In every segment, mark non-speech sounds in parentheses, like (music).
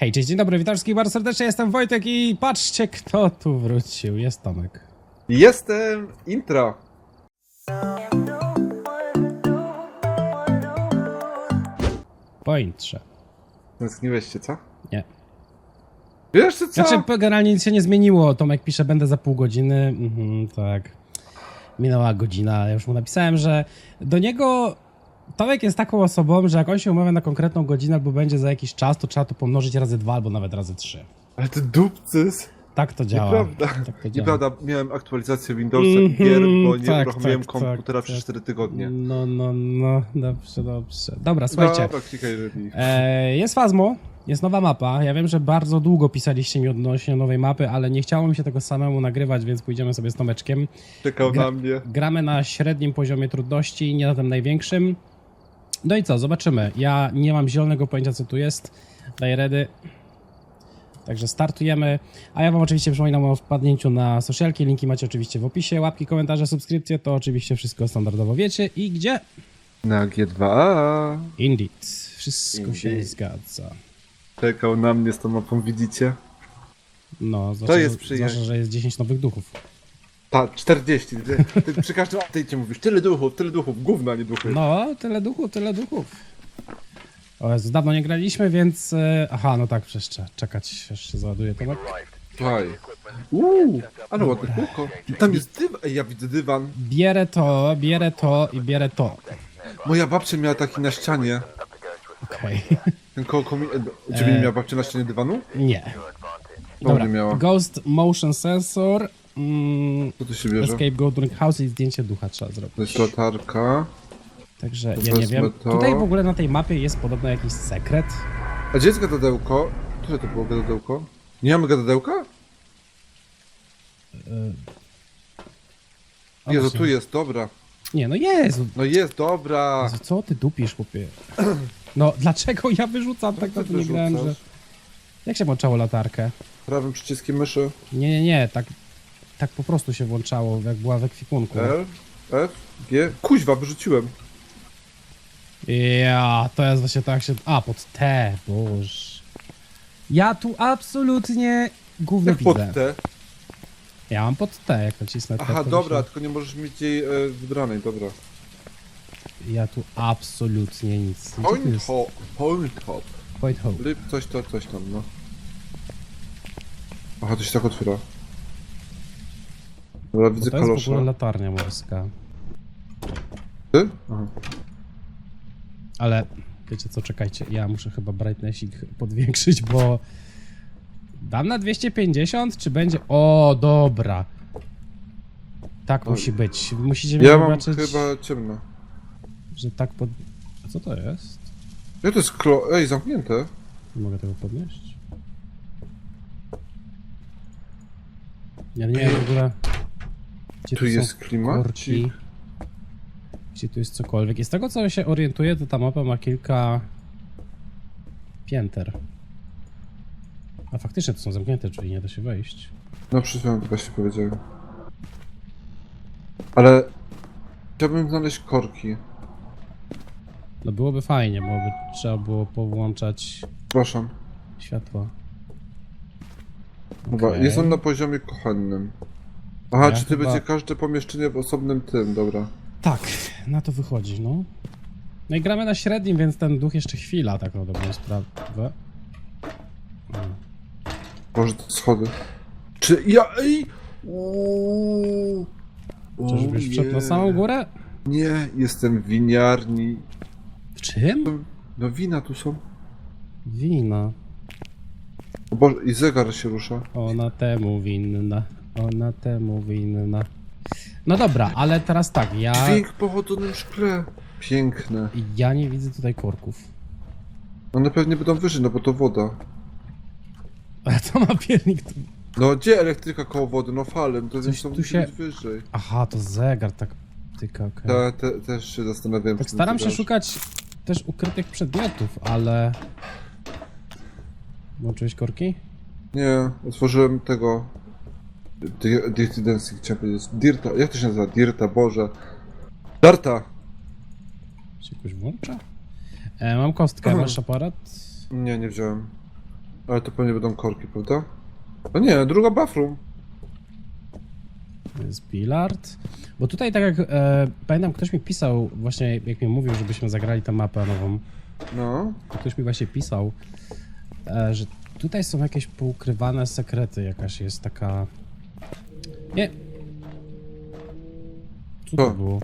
Hej, cześć, dzień dobry, witam wszystkich bardzo serdecznie, jestem Wojtek i patrzcie kto tu wrócił, jest Tomek. Jestem intro. Po intrze. Tęskniłeś się, co? Nie. Wiesz co? Znaczy, generalnie nic się nie zmieniło, Tomek pisze, będę za pół godziny, mhm, tak. Minęła godzina, ja już mu napisałem, że do niego... Tomek jest taką osobą, że jak on się umawia na konkretną godzinę albo będzie za jakiś czas, to trzeba to pomnożyć razy dwa albo nawet razy trzy. Ale ty dupcys. Tak to działa. Nieprawda. Tak to działa. Nieprawda, miałem aktualizację Windowsa i gier, bo nie tak, uruchomiłem tak, komputera tak, przez tak. 4 tygodnie. No, no, no, dobrze, dobrze. Dobra, słuchajcie. Dobra, klikaj. E, jest Fazmo, jest nowa mapa. Ja wiem, że bardzo długo pisaliście mi odnośnie nowej mapy, ale nie chciało mi się tego samemu nagrywać, więc pójdziemy sobie z Tomeczkiem. Czekał gra- na mnie. Gramy na średnim poziomie trudności, nie na tym największym. No i co, zobaczymy. Ja nie mam zielonego pojęcia, co tu jest. Daję redy. Także startujemy. A ja wam oczywiście przypominam o wpadnięciu na socialki. Linki macie oczywiście w opisie. Łapki, komentarze, subskrypcje, to oczywiście wszystko standardowo wiecie. I gdzie? Na G2A. Indeed. Wszystko się Indeed. zgadza. Czekał na mnie z tą mapą, widzicie? No, zwłaszcza, jest że- przyjemne. zwłaszcza, że jest 10 nowych duchów. Ta, 40. Ty, ty przy każdym update'cie mówisz, tyle duchów, tyle duchów, gówna, nie duchy. No, tyle duchów, tyle duchów. O Jezu, dawno nie graliśmy, więc... e, Aha, no tak, przecież trzeba czekać, aż się załaduje Tomek. Słuchaj. Uuu, ale ładne kółko. Tam jest dywan. Ej, ja widzę dywan. Bierę to, bierę to i bierę to. Moja babcia miała taki na ścianie. Okej. Ten koło komi... e, Ciebie nie miała babcia na ścianie dywanu? Nie. Dobra, nie miała. Ghost Motion Sensor, mm, Co tu się bierze? Escape Go Drink House i zdjęcie ducha trzeba zrobić. To jest latarka. Także ja nie wezmę wiem. to. Tutaj w ogóle na tej mapie jest podobno jakiś sekret. A gdzie jest gadadełko? Które to było gadadełko? Nie mamy gadadełka? O, Jezu, właśnie. tu jest, dobra. Nie, no jest. No jest, dobra. Jezu, Co ty dupisz, chłopie? No, dlaczego ja wyrzucam tak na ty to nie grałem, że... wyrzucasz? Jak się włączało latarkę? Prawym przyciskiem myszy. Nie, nie, nie, tak, tak po prostu się włączało, jak była w ekwipunku. L, F, G. Kuźwa, wyrzuciłem. Ja, to jest właśnie tak się... A, pod T, boż. Ja tu absolutnie gówno Jak pod widzę. T. Ja mam pod T, jak nacisnę T. Aha, to dobra, mi tylko nie możesz mieć jej e, wybranej, dobra. Się... Ja tu absolutnie nic. Gdzie tu Point jest? hop, point hop. Point hole. Lip, coś to, coś tam, no. Aha, to się tak otwiera. Dobra, widzę To jest w ogóle latarnia morska. Ty? Aha. Ale wiecie co, czekajcie, ja muszę chyba brightnessik podwiększyć, bo dam na 250, czy będzie... O, dobra. Tak O, musi być. Musicie mi Ja mam zobaczyć, chyba ciemno. że tak pod... A co to jest? Ja to jest klo... Ej, zamknięte. Nie mogę tego podnieść. Ja nie wiem w ogóle... Gdzie Tu są jest klimacik. Gdzie tu jest cokolwiek. I z tego co się orientuję, to ta mapa ma kilka pięter. A faktycznie to są zamknięte drzwi, nie da się wejść. No przed chwilą to właśnie powiedziałem. Ale... Chciałbym znaleźć korki. No byłoby fajnie, bo by trzeba było powłączać Przepraszam. światła. Dobra, Okej. jest on na poziomie kochannym. Aha, Ja czy ty chyba- będzie każde pomieszczenie w osobnym tym, dobra. Tak, na to wychodzi, no. No i gramy na średnim, więc ten duch jeszcze chwila, tak na dobrą sprawę. Może to schody. Czy ja... Ej! Czyżbyś O wszedł na nie. samą górę? Nie, jestem w winiarni. W czym? No wina tu są. Wina. O Boże, i zegar się rusza. Ona temu winna. Ona temu winna. No dobra, ale teraz tak, ja, Dźwięk po chodzonym szkle. Piękne. ja nie widzę tutaj korków. One pewnie będą wyżej, no bo to woda. A co ma piernik tu? No gdzie elektryka koło wody? No falem, to Coś więc to tu musi się- być wyżej. Aha, to zegar tak tyka, okej. Ta, te, też się zastanawiałem. Tak w tym staram się szukać też ukrytych przedmiotów, ale... Włączyłeś korki? Nie, otworzyłem tego... Di- Dirty Dancing, chciałem powiedzieć. Dirta, jak to się nazywa? Dirta, Boże. Darta! Się jakoś włącza? E, mam kostkę, Aha. masz aparat? Nie, nie wziąłem. Ale to pewnie będą korki, prawda? A nie, druga bathroom. To jest bilard. Bo tutaj tak jak e, pamiętam, ktoś mi pisał właśnie, jak mi mówił, żebyśmy zagrali tę mapę nową. No. to Ktoś mi właśnie pisał, e, że tutaj są jakieś poukrywane sekrety, jakaś jest taka... Nie. Co to Co? było?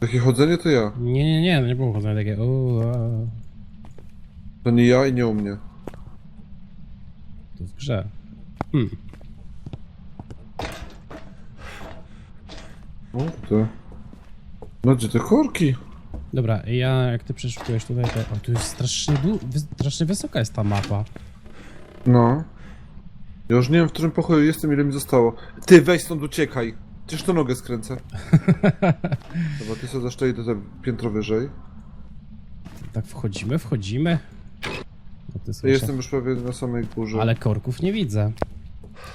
Takie chodzenie to ja. Nie, nie, nie, nie było chodzenia takie... O, a, To nie ja i nie u mnie. to w grze. Hmm. O, to. No gdzie te korki? Dobra, ja jak ty przeszukujesz tutaj, to... O, tu jest strasznie, du... wy- strasznie wysoka jest ta mapa. No. Ja już nie wiem, w którym pokoju jestem, ile mi zostało. Ty, weź stąd, uciekaj. Przecież to nogę skręcę. (laughs) Dobra, ty sobie zaszczeli do piętro wyżej. Tak wchodzimy, wchodzimy. No, ty Ja słyszę. jestem już prawie na samej górze. Ale korków nie widzę.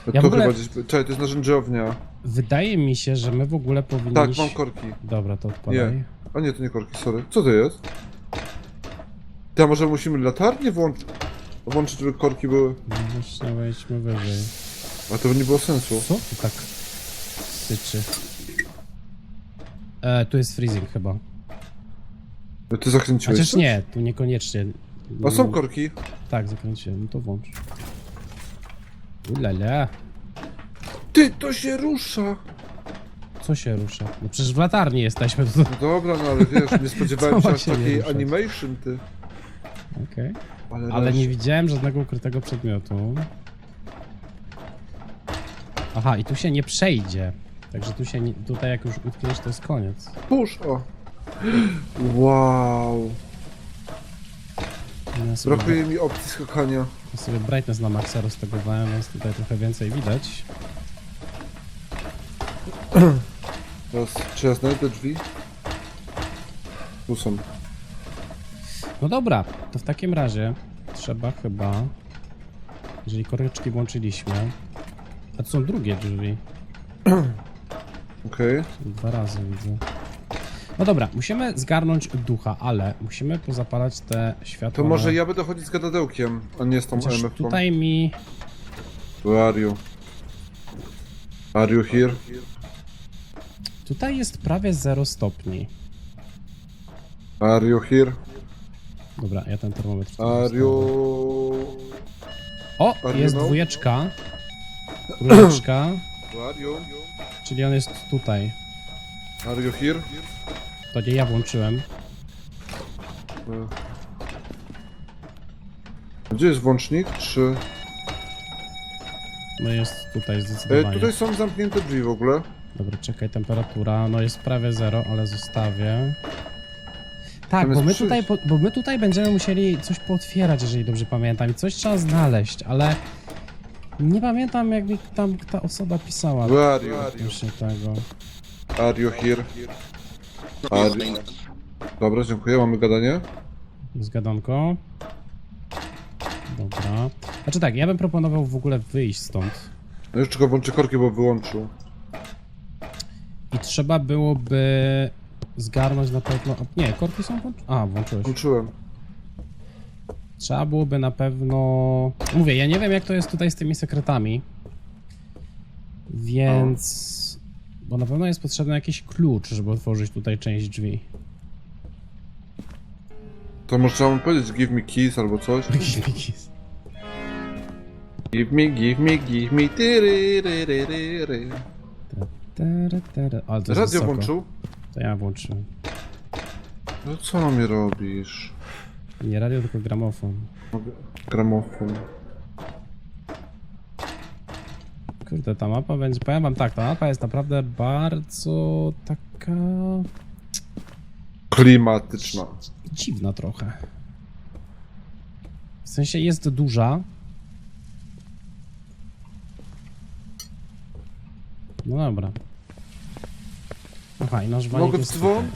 to ja w ogóle- chyba gdzieś... Czekaj, to jest narzędziownia. Wydaje mi się, że my w ogóle Tak, powinniśmy... mam korki. Dobra, to odpadaj. Nie. A nie, to nie korki, sorry. Co to jest? Ty, a może musimy latarnię włączyć? Włączyć, żeby korki były? No właśnie, wejdźmy wyżej. A to by nie było sensu. Co tu tak syczy? E, tu jest freezing chyba. Ty zakręciłeś Chociaż coś? nie, tu niekoniecznie. A są korki? Tak, zakręciłem, no to włącz. Ulala, Ty, to się rusza! co się rusza? No przecież w latarni jesteśmy, to... No dobra, no ale wiesz, nie (laughs) spodziewałem Co się ma aż się nie takiej ruszać? animation, ty. Okej. Ale, Ale nie widziałem żadnego ukrytego przedmiotu. Aha, i tu się nie przejdzie. Także tu się nie, tutaj jak już utkniesz, to jest koniec. Push, o. Wow. Ja sobie, Brakuje mi opcji skakania. ja sobie brightness na maksa roztegowałem, więc tutaj trochę więcej widać. Teraz, czy ja znajdę drzwi? Tu są. No dobra, to w takim razie trzeba chyba, jeżeli koreczki włączyliśmy, a to są drugie drzwi, (clears throat) Okej. dwa razy widzę. No dobra, musimy zgarnąć ducha, ale musimy pozapalać te światła. To może ja będę chodzić z gadadełkiem, a nie z tą Chociaż EMF-ką. tutaj mi... Where are you? Are you here? Tutaj jest prawie 0 stopni. Are you here? Dobra, ja ten termometr... tutaj Are. O, Are jest know? dwójeczka. Trójeczka, Where are you? czyli on jest tutaj. Are you here? To nie ja włączyłem. E. Gdzie jest włącznik? Czy... No jest tutaj E, zdecydowanie. tutaj są zamknięte drzwi w ogóle. Dobra, czekaj, temperatura, no jest prawie zero, ale zostawię. Tak, bo my, tutaj, bo my tutaj będziemy musieli coś pootwierać, jeżeli dobrze pamiętam. I coś trzeba znaleźć, ale nie pamiętam, jak mi tam ta osoba pisała. Where are you? Właśnie tego. Are you here? Are you... Dobra, dziękuję, mamy gadanie. Zgadanko. Dobra. Znaczy tak, ja bym proponował w ogóle wyjść stąd. No już tylko włączę korki, bo wyłączył. I trzeba byłoby zgarnąć na pewno... Nie, korki są włączone. A, włączyłeś. Włączyłem. Trzeba byłoby na pewno. Mówię, ja nie wiem jak to jest tutaj z tymi sekretami. Więc. Bo na pewno jest potrzebny jakiś klucz, żeby otworzyć tutaj część drzwi. To może trzeba mu powiedzieć give me keys albo coś. (laughs) Give me, give me, give me, tyryryryryry. Tere, tere. Ale to jest Radio wysoko. włączył? To ja włączyłem. No co mi robisz? Nie radio, tylko gramofon. Gramofon. Kurde, ta mapa będzie. Powiem wam tak, ta mapa jest naprawdę bardzo taka. Klimatyczna. dziwna trochę. W sensie jest duża. No dobra. Aha, i wanik Mogę w dzwon?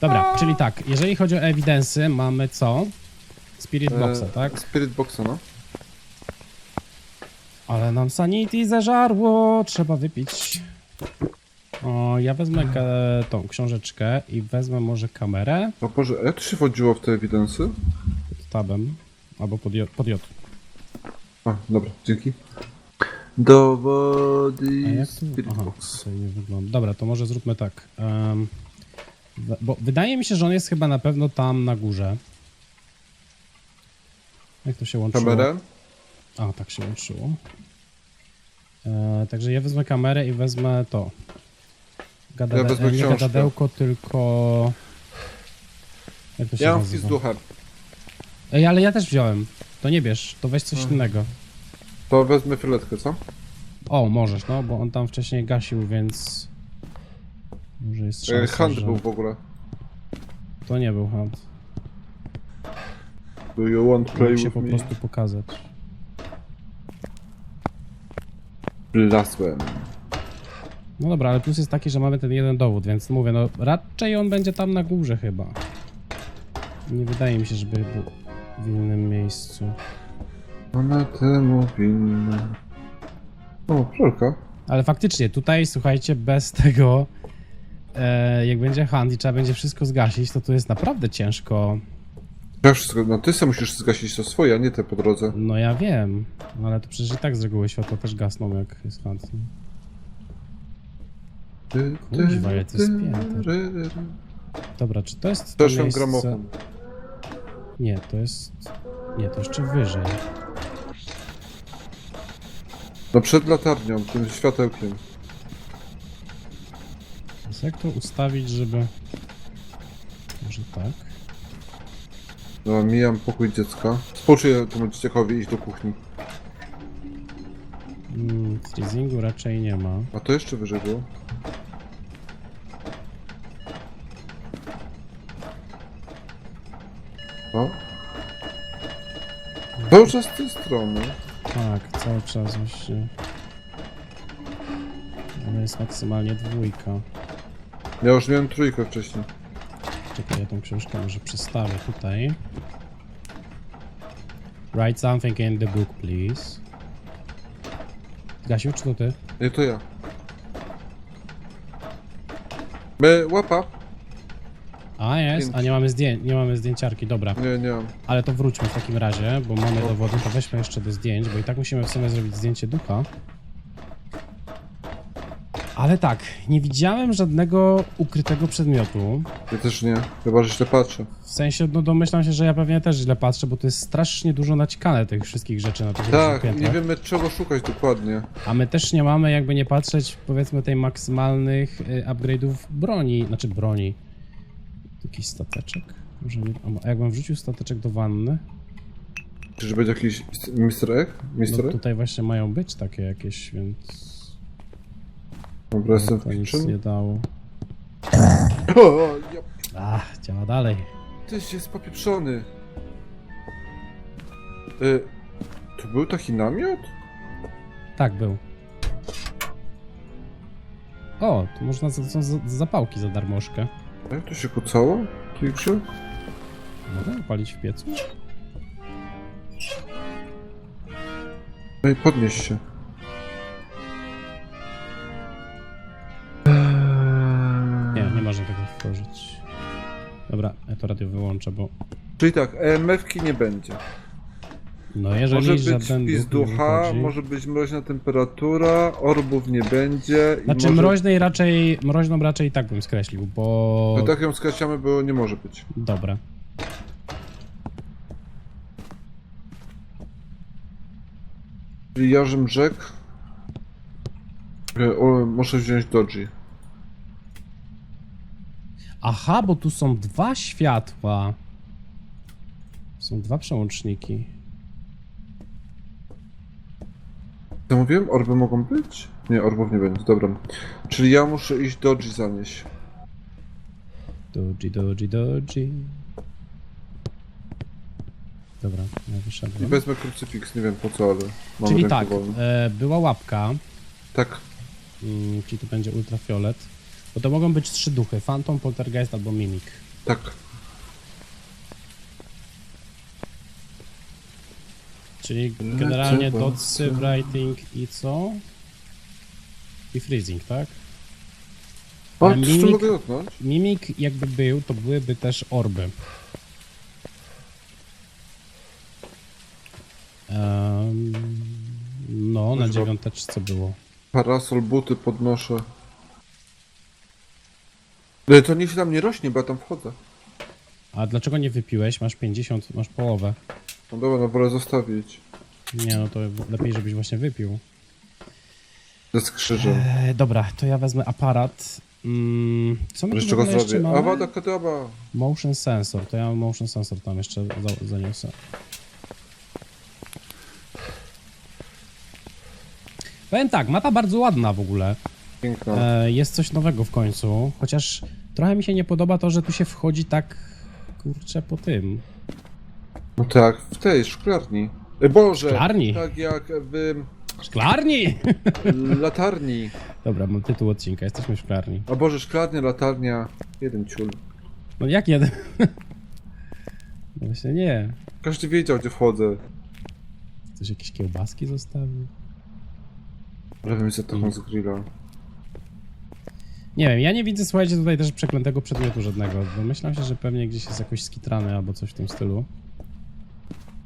Dobra, czyli tak, jeżeli chodzi o evidensy, mamy co? Spirit Boxa, E, tak? Spirit Boxa, no. Ale nam sanity zeżarło, trzeba wypić. O, ja wezmę ka- tą książeczkę i wezmę może kamerę. O Boże, a jak to się wchodziło w te ewidensy? tabem. Albo pod J. Pod J. A, dobra, dzięki. A Dowody jak tu? Spirit Aha, Box. tutaj nie wygląda. Dobra, to może zróbmy tak. Em, bo wydaje mi się, że on jest chyba na pewno tam na górze. Jak to się łączyło? Kamerę? A, tak się łączyło. E, także ja wezmę kamerę i wezmę to. Gadade- Ja wezmę e, nie książkę. gadadełko, tylko... Jak to się Ja mam nazywa? fizduchę. Ej, ale ja też wziąłem. To nie bierz, to weź coś Mhm. innego. To wezmę filetkę, co? O, możesz, no, bo on tam wcześniej gasił, więc... Może jest E, szansa, Hand że... był w ogóle. To nie był hand. Do you want play Mógł się with po me? prostu pokazać. Blasłem. No dobra, ale plus jest taki, że mamy ten jeden dowód, więc mówię, no raczej on będzie tam na górze chyba. Nie wydaje mi się, żeby był w innym miejscu. Ona temu winna. O, przelka. Ale faktycznie, tutaj słuchajcie, bez tego, e, jak będzie hand i trzeba będzie wszystko zgasić, to tu jest naprawdę ciężko. Ja wszystko, no ty sam musisz zgasić to swoje, a nie te po drodze. No ja wiem, no ale to przecież i tak z reguły światła też gasną, jak jest hand. nie? Ty, Kuźwa, ale to jest ry, ry, ry. Dobra, czy to jest to miejsce... gramofon. Nie, to jest... Nie, to jeszcze wyżej. No przed latarnią, tym światełkiem. Więc jak to ustawić, żeby... Może tak? No, mijam pokój dziecka. Współczuję temu dzieciakowi iść do kuchni. Mm, freezingu raczej nie ma. A to jeszcze wyżej było. O. Cały czas z tej strony. Tak, cały czas właśnie. Ale jest maksymalnie dwójka. Ja już miałem trójkę wcześniej. Czekaj, ja tą książkę może przestawię tutaj. Write something in the book, please. Gasiu, czy to ty? Nie, to ja. My, łapa? A, jest. A nie mamy, zdję nie mamy zdjęciarki, dobra. Nie, nie. Ale to wróćmy w takim razie, bo mamy dowody, to weźmy jeszcze do zdjęć, bo i tak musimy w sumie zrobić zdjęcie ducha. Ale tak, nie widziałem żadnego ukrytego przedmiotu. Ja też nie. Chyba, że źle patrzę. W sensie, no domyślam się, że ja pewnie też źle patrzę, bo to jest strasznie dużo naćkane tych wszystkich rzeczy na tych różnych Tak, nie piętrach. wiemy czego szukać dokładnie. A my też nie mamy, jakby nie patrzeć, powiedzmy, tej maksymalnych y, upgrade'ów broni, znaczy broni. Jakiś stateczek? Może nie, a jakbym wrzucił stateczek do wanny, Czy będzie jakiś Mr. Egg? no Mr. Tutaj właśnie mają być takie jakieś, więc Dobra, jestem w nic kitchen. nie dało. O, ja... Ach, działa dalej. Tyś jest popieprzony. Y, to był taki namiot? Tak, był. O, tu można za, za, za zapałki za darmożkę. Jak to się kucało? grze? Mogę palić w piecu? No i podnieś się. Nie, nie można tego wtworzyć. Dobra, ja to radio wyłączę, bo... Czyli tak, EMF-ki nie będzie. No jeżeli Może być żaden wpis duch nie ducha, może być mroźna temperatura, orbów nie będzie. i Znaczy może... mroźnej raczej, mroźną raczej i tak bym skreślił, bo... To tak ją skreślamy, bo nie może być. Dobra. Czyli Jarzym rzekł. E, O, muszę wziąć Dodgy. Aha, bo tu są dwa światła. Są dwa przełączniki. Co mówiłem? Orby mogą być? Nie, orbów nie będzie, dobra. Czyli ja muszę iść Dodgy zanieść. Doji, doji, doji. Dobra, ja I wyszedłem. wezmę krucyfiks, nie wiem po co, ale mam Czyli rękę tak, wolną. e, była łapka, Tak, mm, czyli to będzie ultrafiolet. Bo to mogą być trzy duchy, Phantom, Poltergeist albo Mimik. tak. Czyli generalnie no, dotsy, writing i co? I freezing, tak? A mimik, mogę dotknąć? Mimik jakby był, to byłyby też orby. Um, no, na dziewiąteczce było. Parasol, buty podnoszę. No to nic tam nie rośnie, bo ja tam wchodzę. A dlaczego nie wypiłeś? Masz 50, masz połowę. No dobra, no wolę zostawić. Nie, no to lepiej, żebyś właśnie wypił. Ze skrzyżem. E, dobra, to ja wezmę aparat. Mm, co my Jeszcze tu w go ogóle jeszcze zrobię. mamy? Awada kadaba. Motion sensor, to ja mam motion sensor tam jeszcze za, zaniosę. Powiem tak, mapa bardzo ładna w ogóle. Piękna. E, jest coś nowego w końcu, chociaż trochę mi się nie podoba to, że tu się wchodzi tak kurczę po tym. No tak, w tej szklarni. E, Boże! Szklarni? Tak jak w Szklarni! latarni. Dobra, mam tytuł odcinka, jesteśmy w szklarni. A Boże, szklarnia, latarnia. Jeden ciul. No jak jeden? (laughs) No właśnie nie. Każdy wiedział, gdzie wchodzę. Ktoś jakieś kiełbaski zostawił? Prawie mi za taką z grilla. Nie wiem, ja nie widzę, słuchajcie, tutaj też przeklętego przedmiotu żadnego. Domyślam się, że pewnie gdzieś jest jakoś skitrany albo coś w tym stylu.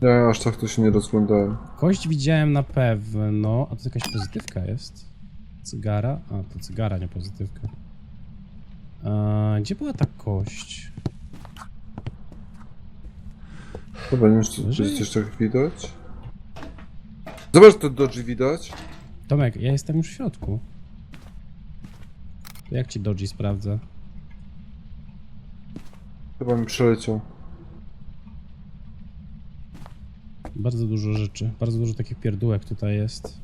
Ja aż tak to się nie rozglądałem. Kość widziałem na pewno. A to jakaś pozytywka jest? Cygara? A, to cygara, nie pozytywka. A, gdzie była ta kość? Dobra, nie wiem, czy Wyżej? czy jeszcze widać. Zobacz, to dodży widać. Tomek, ja jestem już w środku. To jak ci Dodgy sprawdzę? Chyba mi przeleciał. Bardzo dużo rzeczy, bardzo dużo takich pierdółek tutaj jest.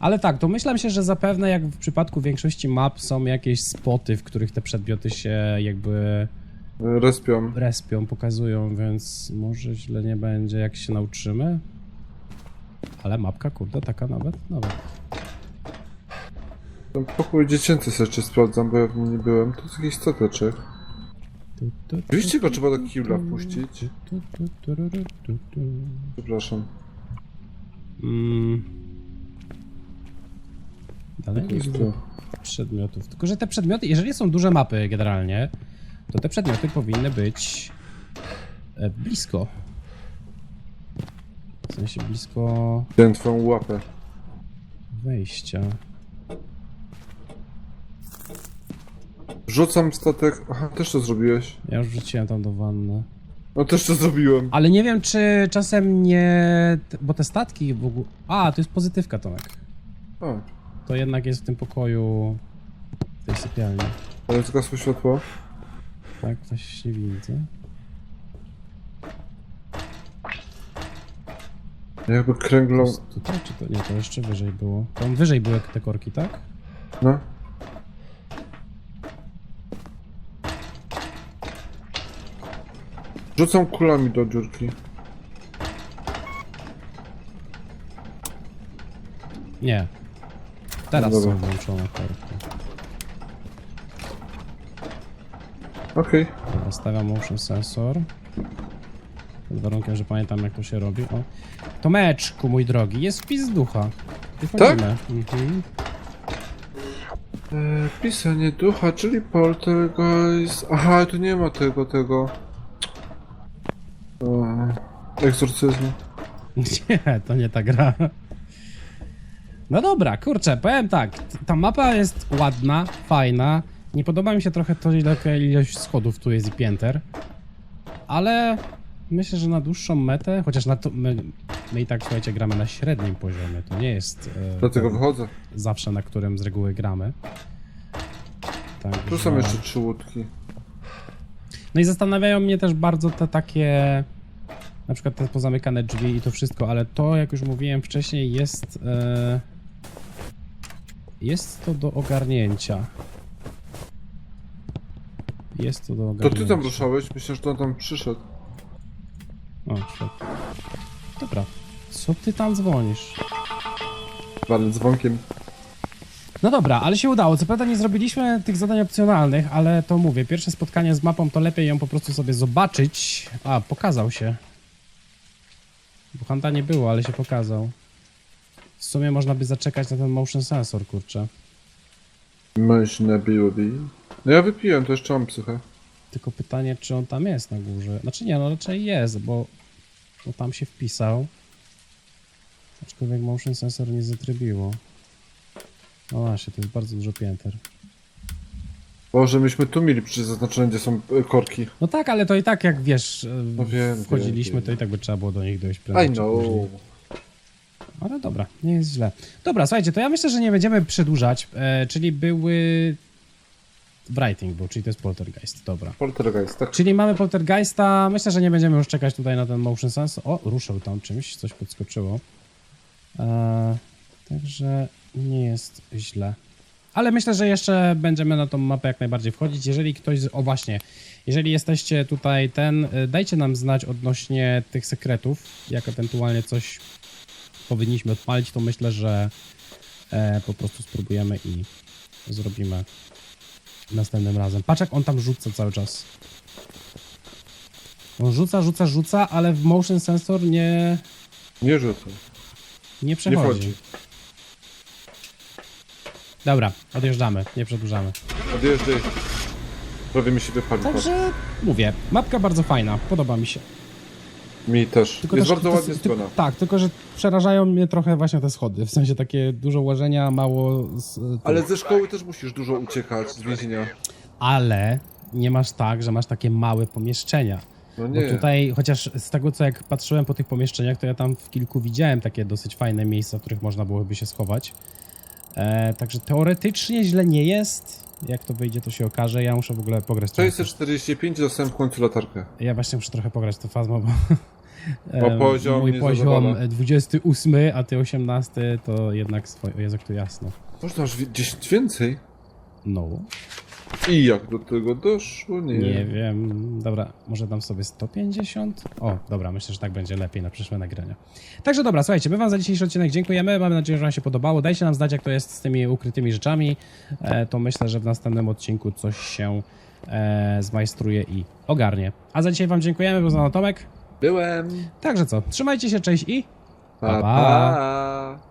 Ale tak, to myślę się, że zapewne jak w przypadku większości map są jakieś spoty, w których te przedmioty się jakby Respią. respią, pokazują, więc może źle nie będzie jak się nauczymy. Ale mapka, kurde, taka nawet, nawet. Ten pokój dziecięcy sobie sprawdzam, bo ja w nim nie byłem. To jest jakiś stateczek. Oczywiście go trzeba do kibla wpuścić. Przepraszam. Mm. Dalej nie jest widzę przedmiotów. Tylko, że te przedmioty, jeżeli są duże mapy generalnie, to te przedmioty powinny być e, blisko. W sensie blisko Wziąłem twoją łapę. wejścia. Rzucam statek. Aha, też to zrobiłeś. Ja już wrzuciłem tam do wanny. No też to zrobiłem. Ale nie wiem, czy czasem nie... Bo te statki w ogóle... A, to jest pozytywka, Tomek. A, To jednak jest w tym pokoju... W tej sypialni. ale zgasło światło. Tak, właśnie widzę. Jakby kręglą. jest tutaj, czy to... Nie, to jeszcze wyżej było. Tam wyżej były te korki, tak? No. Rzucam kulami do dziurki. Nie. Teraz No są włączone korki. Okej. Dobra, stawiam motion sensor. Pod warunkiem, że pamiętam jak to się robi. O. Tomeczku, mój drogi, jest wpis ducha. Wychodzimy. Mhm. E, Pisanie ducha, czyli poltergeist. Aha, tu nie ma tego, tego. Egzorcyzmu. (laughs) Nie, to nie ta gra. No dobra, kurczę, powiem tak. Ta mapa jest ładna, fajna. Nie podoba mi się trochę to, ile ilość schodów tu jest i pięter. Ale myślę, że na dłuższą metę, chociaż na to, my, my i tak, słuchajcie, gramy na średnim poziomie. To nie jest e, Dlatego wychodzę. zawsze, na którym z reguły gramy. Tak, Tu są jeszcze trzy łódki. No i zastanawiają mnie też bardzo te takie, na przykład te pozamykane drzwi i to wszystko, ale to, jak już mówiłem wcześniej, jest, e, jest to do ogarnięcia. Jest to do To ogarnięcia. ty tam ruszałeś? Myślę, że to on tam przyszedł. O, świetnie. Dobra. Co ty tam dzwonisz? Ale dzwonkiem. No dobra, ale się udało. Co prawda nie zrobiliśmy tych zadań opcjonalnych, ale to mówię, pierwsze spotkanie z mapą to lepiej ją po prostu sobie zobaczyć. A, pokazał się. Bo Hanta nie było, ale się pokazał. W sumie można by zaczekać na ten motion sensor, kurczę. Można byłoby. No ja wypiłem, to jeszcze mam psychę. Tylko pytanie, czy on tam jest na górze. Znaczy nie, no raczej jest, bo, bo tam się wpisał. Aczkolwiek motion sensor nie zatrybiło. No właśnie, to jest bardzo dużo pięter. Boże, myśmy tu mieli przecież zaznaczone, gdzie są e, korki. No tak, ale to i tak jak wiesz, e, No wiem, wchodziliśmy, wiem, to i tak by trzeba było do nich dojść I prędzej czy know. Ale dobra, nie jest źle. Dobra, słuchajcie, to ja myślę, że nie będziemy przedłużać, e, czyli były... Writing był, czyli to jest poltergeist, dobra. Poltergeist, tak? Czyli mamy poltergeista, myślę, że nie będziemy już czekać tutaj na ten motion sensor. O, ruszył tam czymś, coś podskoczyło. E, także nie jest źle. Ale myślę, że jeszcze będziemy na tą mapę jak najbardziej wchodzić. Jeżeli ktoś, z- o właśnie, jeżeli jesteście tutaj ten, y, dajcie nam znać odnośnie tych sekretów, jak ewentualnie coś powinniśmy odpalić, to myślę, że e, po prostu spróbujemy i zrobimy następnym razem. Patrz jak on tam rzuca cały czas. On rzuca, rzuca, rzuca, ale w motion sensor nie, Nie rzucę. nie Nie przechodzi. wchodzi. Dobra, odjeżdżamy, nie przedłużamy. Odjeżdżaj. Prawie mi się wypalił. Także mówię, mapka bardzo fajna, podoba mi się. Mi też. Tylko jest też- bardzo to- ładnie strona. Tak, tylko że przerażają mnie trochę właśnie te schody. W sensie takie dużo łożenia, mało. Z. Ale ze szkoły też musisz dużo uciekać z więzienia. Ale nie masz tak, że masz takie małe pomieszczenia. No Bo nie. tutaj, chociaż z tego co jak patrzyłem po tych pomieszczeniach, to ja tam w kilku widziałem takie dosyć fajne miejsca, w których można byłoby się schować. E, także teoretycznie źle nie jest. Jak to wyjdzie, to się okaże. Ja muszę w ogóle pograć trochę. 645 dostałem w końcu latarkę. Ja właśnie muszę trochę pograć to fazmo, bo (laughs) Bo poziom mój nie poziom zadowala. 28, a ty 18 to jednak swoje. O Jezu, jak to jasno. Można aż wi- 10 więcej? No, I jak do tego doszło? Nie. nie wiem. Dobra, może dam sobie 150? O, dobra, myślę, że tak będzie lepiej na przyszłe nagrania. Także dobra, słuchajcie, my wam za dzisiejszy odcinek dziękujemy. Mamy nadzieję, że wam się podobało. Dajcie nam znać, jak to jest z tymi ukrytymi rzeczami. E, to myślę, że w następnym odcinku coś się e, zmajstruje i ogarnie. A za dzisiaj wam dziękujemy, był z nami Tomek. Byłem. Także co, trzymajcie się, cześć i... Pa. pa.